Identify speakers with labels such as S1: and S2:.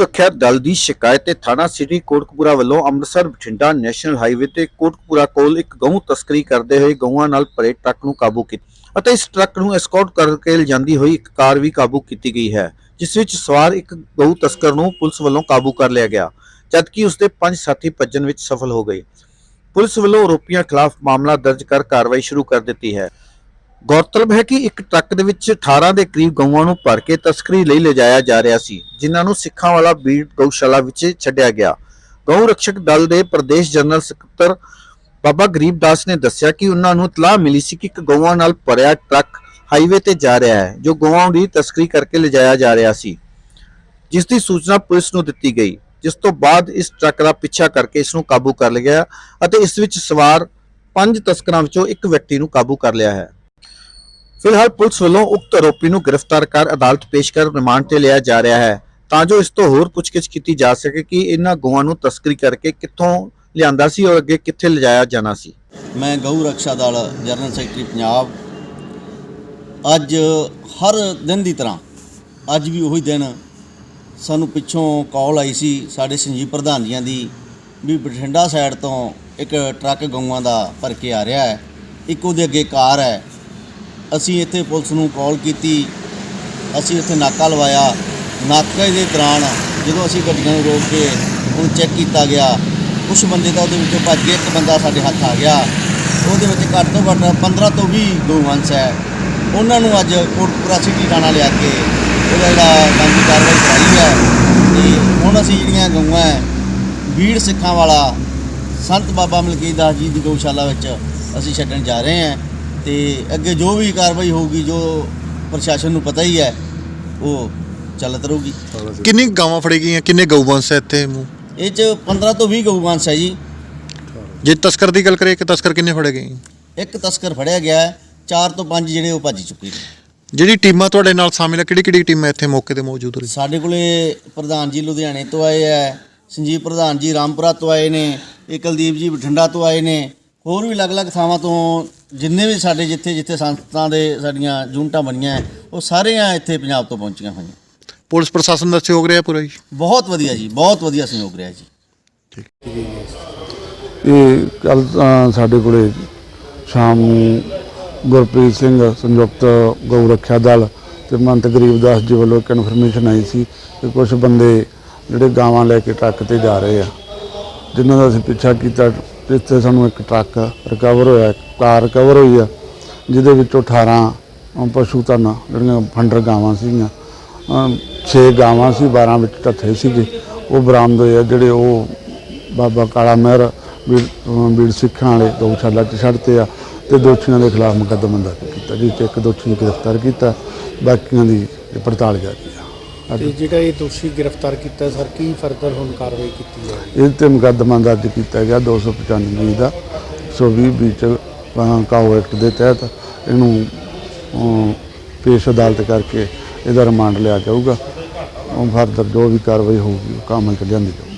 S1: ਰੱਖਿਆ ਦਲ ਦੀ ਸ਼ਿਕਾਇਤ ਤੇ ਥਾਣਾ ਸਿਟੀ ਕੋਟਕਪੂਰਾ ਵੱਲੋਂ ਅੰਮ੍ਰਿਤਸਰ ਬਠਿੰਡਾ ਨੈਸ਼ਨਲ ਹਾਈਵੇ ਤੇ ਕੋਟਕਪੂਰਾ ਕੋਲ ਇੱਕ ਗਊ ਤਸਕਰੀ ਕਰਦੇ ਹੋਏ ਗਊਆਂ ਨਾਲ ਭਰੇ ਟਰੱਕ ਨੂੰ ਕਾਬੂ ਕੀਤਾ ਅਤੇ ਇਸ ਟਰੱਕ ਨੂੰ ਐਸਕੌਰਟ ਕਰਕੇ ਲਿਜਾਂਦੀ ਹੋਈ ਇੱਕ ਕਾਰ ਵੀ ਕਾਬੂ ਕੀਤੀ ਗਈ ਹੈ, ਜਿਸ ਵਿੱਚ ਸਵਾਰ ਇੱਕ ਗਊ ਤਸਕਰ ਨੂੰ ਪੁਲਿਸ ਵੱਲੋਂ ਕਾਬੂ ਕਰ ਲਿਆ ਗਿਆ, ਜਦਕਿ ਉਸਦੇ ਪੰਜ ਸਾਥੀ ਭੱਜਣ ਵਿੱਚ ਸਫਲ ਹੋ ਗਏ। ਪੁਲਿਸ ਵੱਲੋਂ ਆਰੋਪੀਆਂ ਖਿਲਾਫ ਮਾਮਲਾ ਦਰਜ ਕਰ ਕਾਰਵਾਈ ਸ਼ੁਰੂ ਕਰ ਦਿੱਤੀ ਹੈ। ਗੌਰਤਲਬ ਹੈ ਕਿ ਇੱਕ ਟਰੱਕ ਦੇ ਵਿੱਚ 18 ਦੇ ਕਰੀਬ ਗਊਆਂ ਨੂੰ ਭਰ ਕੇ ਤਸਕਰੀ ਲਈ ਲਿਜਾਇਆ ਜਾ ਰਿਹਾ ਸੀ, ਜਿਨ੍ਹਾਂ ਨੂੰ ਸਿੱਖਾਂ ਵਾਲਾ ਬੀੜ ਗਊਸ਼ਾਲਾ ਵਿੱਚ ਛੱਡਿਆ ਗਿਆ। ਗਊ ਰਕਸ਼ਕ ਦਲ ਦੇ ਪ੍ਰਦੇਸ਼ ਜਨਰਲ ਸਕੱਤਰ ਬਾਬਾ ਗਰੀਬਦਾਸ ਨੇ ਦੱਸਿਆ ਕਿ ਉਹਨਾਂ ਨੂੰ ਇਤਲਾਹ ਮਿਲੀ ਸੀ ਕਿ ਇੱਕ ਗਊਆਂ ਨਾਲ ਭਰਿਆ ਟਰੱਕ ਹਾਈਵੇ ਤੇ ਜਾ ਰਿਹਾ ਹੈ, ਜੋ ਗਊਆਂ ਦੀ ਤਸਕਰੀ ਕਰਕੇ ਲਿਜਾਇਆ ਜਾ ਰਿਹਾ ਸੀ। ਜਿਸ ਦੀ ਸੂਚਨਾ ਪੁਲਿਸ ਨੂੰ ਦਿੱਤੀ ਗਈ, ਜਿਸ ਤੋਂ ਬਾਅਦ ਇਸ ਟਰੱਕ ਦਾ ਪਿੱਛਾ ਕਰਕੇ ਇਸ ਨੂੰ ਕਾਬੂ ਕਰ ਲਿਆ ਅਤੇ ਇਸ ਵਿੱਚ ਸਵਾਰ ਪੰਜ ਤਸਕਰਾਂ ਵਿੱਚੋਂ ਇੱਕ ਵਿਅਕਤੀ ਨੂੰ ਕਾਬੂ ਕਰ ਲਿਆ ਹੈ। ਫਿਲਹਾਲ ਪੁਲਿਸ ਵੱਲੋਂ ਉਕਤ ਆਰੋਪੀ ਨੂੰ ਗ੍ਰਿਫਤਾਰ ਕਰ ਅਦਾਲਤ ਪੇਸ਼ ਕਰ ਰਿਮਾਂਡ ਤੇ ਲਿਆ ਜਾ ਰਿਹਾ ਹੈ। ਤਾਂ ਜੋ ਇਸ ਤੋਂ ਹੋਰ ਪੁੱਛਗਿੱਛ ਕੀਤੀ ਜਾ ਸਕੇ ਕਿ ਇਹਨਾਂ ਗਊਆਂ ਨੂੰ ਤਸਕਰੀ ਕਰਕੇ ਕਿੱਥੋਂ ਲਿਆਂਦਾ ਸੀ ਔਰ ਅੱਗੇ ਕਿੱਥੇ ਲਿਜਾਇਆ ਜਾਣਾ ਸੀ।
S2: ਮੈਂ ਗਊ ਰਕਸ਼ਾ ਦਲ, ਜਨਰਲ ਸੈਕਟਰੀ ਪੰਜਾਬ। ਅੱਜ ਹਰ ਦਿਨ ਦੀ ਤਰ੍ਹਾਂ, ਅੱਜ ਵੀ ਉਹੀ ਦਿਨ ਸਾਨੂੰ ਪਿੱਛੋਂ ਕਾਲ ਆਈ ਸੀ ਸਾਡੇ ਸੰਜੀਵ ਪ੍ਰਧਾਨ ਜੀਆਂ ਦੀ ਵੀ ਬਠਿੰਡਾ ਸਾਈਡ ਤੋਂ ਇੱਕ ਟਰੱਕ ਗਊਆਂ ਦਾ ਭਰ ਕੇ ਆ ਰਿਹਾ ਹੈ। ਇੱਕ ਉਹਦੇ ਅੱਗੇ ਕਾਰ ਹੈ। ਅਸੀਂ ਇੱਥੇ ਪੁਲਿਸ ਨੂੰ ਕਾਲ ਕੀਤੀ, ਅਸੀਂ ਇੱਥੇ ਨਾਕਾ ਲਵਾਇਆ। ਨਾਕੇ ਦੇ ਦੌਰਾਨ ਜਦੋਂ ਅਸੀਂ ਗੱਡੀਆਂ ਨੂੰ ਰੋਕ ਕੇ ਉਹਨੂੰ ਚੈੱਕ ਕੀਤਾ ਗਿਆ ਕੁਝ ਬੰਦੇ ਤਾਂ ਉਹਦੇ ਵਿੱਚੋਂ ਭੱਜ ਗਏ ਇੱਕ ਬੰਦਾ ਸਾਡੇ ਹੱਥ ਆ ਗਿਆ। ਉਹਦੇ ਵਿੱਚ ਘੱਟ ਤੋਂ ਘੱਟ 15 ਤੋਂ 20 ਗਊਵੰਸ਼ ਹੈ। ਉਹਨਾਂ ਨੂੰ ਅੱਜ ਕੋਟਪੁਰਾ ਸਿਟੀ ਥਾਣਾ ਲਿਆ ਕੇ ਉਹਦਾ ਜਿਹੜਾ ਕਾਨੂੰਨੀ ਕਾਰਵਾਈ ਕਰਾਈ ਹੈ। ਤੇ ਹੁਣ ਅਸੀਂ ਜਿਹੜੀਆਂ ਗਊਆਂ ਹੈ, ਬੀੜ ਸਿੱਖਾਂ ਵਾਲਾ ਸੰਤ ਬਾਬਾ ਮਲਕੀਤ ਦਾਸ ਜੀ ਦੀ ਗਊਸ਼ਾਲਾ ਵਿੱਚ ਅਸੀਂ ਛੱਡਣ ਜਾ ਰਹੇ ਹਾਂ। ਤੇ ਅੱਗੇ ਜੋ ਵੀ ਕਾਰਵਾਈ ਹੋਊਗੀ ਜੋ ਪ੍ਰਸ਼ਾਸਨ ਨੂੰ ਪਤਾ ਹੀ ਹੈ ਉਹ ਚੱਲਤ ਰਹੂਗੀ
S3: ਕਿੰਨੀ ਗਾਵਾਂ ਫੜੀ ਗਈਆਂ? ਕਿੰਨੇ ਗਊਵੰਸ਼ ਹੈ ਇੱਥੇ
S2: ਇਹ ਚ 15 ਤੋਂ 20 ਗਊਵੰਸ਼ ਹੈ ਜੀ।
S3: ਜੇ ਤਸਕਰ ਦੀ ਗੱਲ ਕਰੀਏ ਕਿ ਤਸਕਰ ਕਿੰਨੇ ਫੜੇ ਗਏ?
S2: ਇੱਕ ਤਸਕਰ ਫੜਿਆ ਗਿਆ ਚਾਰ ਤੋਂ ਪੰਜ ਜਿਹੜੇ ਉਹ ਭੱਜ ਚੁੱਕੇ ਨੇ।
S3: ਜਿਹੜੀ ਟੀਮਾਂ ਤੁਹਾਡੇ ਨਾਲ ਸ਼ਾਮਿਲ ਹੈ ਕਿਹੜੀ ਕਿਹੜੀ ਟੀਮਾਂ ਇੱਥੇ ਮੌਕੇ ਤੇ ਮੌਜੂਦ ਰਹੀ
S2: ਸਾਡੇ ਕੋਲੇ ਪ੍ਰਧਾਨ ਜੀ ਲੁਧਿਆਣੇ ਤੋਂ ਆਏ ਹੈ ਸੰਜੀਵ ਪ੍ਰਧਾਨ ਜੀ ਰਾਮਪੁਰਾ ਤੋਂ ਆਏ ਨੇ ਇਹ ਕੁਲਦੀਪ ਜੀ ਬਠਿੰਡਾ ਤੋਂ ਆਏ ਨੇ ਹੋਰ ਵੀ ਅਲੱਗ-ਅਲੱਗ ਥਾਵਾਂ ਤੋਂ ਜਿੰਨੇ ਵੀ ਸਾਡੇ ਜਿੱਥੇ ਜਿੱਥੇ ਸੰਸਥਾਂ ਦੇ ਸਾਡੀਆਂ ਯੂਨਿਟਾਂ ਬਣੀਆਂ ਹੈ, ਉਹ ਸਾਰੀਆਂ ਇੱਥੇ ਪੰਜਾਬ ਤੋਂ ਪਹੁੰਚੀਆਂ ਹੋਈਆਂ।
S3: ਪੁਲਿਸ ਪ੍ਰਸ਼ਾਸਨ ਦਾ ਸਹਿਯੋਗ ਰਿਹਾ ਪੂਰਾ ਜੀ?
S2: ਬਹੁਤ ਵਧੀਆ ਜੀ ਬਹੁਤ ਵਧੀਆ ਸਹਿਯੋਗ ਰਿਹਾ ਜੀ।
S4: ਇਹ ਕੱਲ ਸਾਡੇ ਕੋਲੇ ਸ਼ਾਮ ਨੂੰ ਗੁਰਪ੍ਰੀਤ ਸਿੰਘ ਸੰਯੁਕਤ ਗਊ ਰੱਖਿਆ ਦਲ ਤੇ ਮੰਤ ਗਰੀਬਦਾਸ ਜੀ ਵੱਲੋਂ ਇੱਕ ਇਨਫੋਰਮੇਸ਼ਨ ਆਈ ਸੀ ਕਿ ਕੁਝ ਬੰਦੇ ਜਿਹੜੇ ਗਾਵਾਂ ਲੈ ਕੇ ਟਰੱਕ ਤੇ ਜਾ ਰਹੇ ਆ ਜਿਨ੍ਹਾਂ ਦਾ ਅਸੀਂ ਪਿੱਛਾ ਕੀਤਾ ਜਿੱਥੇ ਸਾਨੂੰ ਇੱਕ ਟਰੱਕ ਰਿਕਵਰ ਹੋਇਆ ਕਾਰ ਰਿਕਵਰ ਹੋਈ ਆ, ਜਿਹਦੇ ਵਿੱਚੋਂ 18 ਪਸ਼ੂ ਧਨ, ਜਿਹੜੀਆਂ ਫੰਡਰ ਗਾਵਾਂ ਸੀਗੀਆਂ 6 ਗਾਵਾਂ ਸੀ 12 ਵਿੱਚ ਢੱਠੇ ਸੀਗੇ। ਉਹ ਬਰਾਮਦ ਹੋਏ ਆ, ਜਿਹੜੇ ਉਹ ਬਾਬਾ ਕਾਲਾ ਮਹਿਰ, ਵੀਰ ਸਿੱਖਾਂ ਵਾਲੇ ਗਊਸ਼ਾਲਾ 'ਚ ਛੱਡਤੇ ਆ ਤੇ ਦੋਸ਼ੀਆਂ ਦੇ ਖਿਲਾਫ ਮੁਕੱਦਮਾ ਦਰਜ ਕੀਤਾ, ਜਿਸ 'ਚ ਇੱਕ ਦੋਸ਼ੀ ਨੂੰ ਗ੍ਰਿਫਤਾਰ ਕੀਤਾ, ਬਾਕੀਆਂ ਦੀ ਪੜਤਾਲ ਜਾਰੀ ਆ।
S5: ਤੇ ਜਿਹੜਾ ਇਹ ਦੋਸ਼ੀ ਗ੍ਰਿਫਤਾਰ ਕੀਤਾ ਸਰ ਕੀ ਫਰਦਰ ਹੁਣ ਕਾਰਵਾਈ ਕੀਤੀ ਜਾਏਗੀ?
S4: ਇਹ ਤੇ ਮੁਕੱਦਮਾ ਦਰਜ ਕੀਤਾ ਗਿਆ 295 ਦਾ 120 ਵਿੱਚ ਕਾਓ ਐਕਟ ਦੇ ਤਹਿਤ ਇਹਨੂੰ ਪੇਸ਼ ਅਦਾਲਤ ਕਰਕੇ ਇਹਦਾ ਰਿਮਾਂਡ ਲਿਆ ਜਾਊਗਾ। ਉਹ ਫਰਦਰ ਜੋ ਵੀ ਕਾਰਵਾਈ ਹੋਊਗੀ ਉਹ ਕੰਮ ਕਰ ਲਿਆਂਦੀ ਜਾਊਗੀ।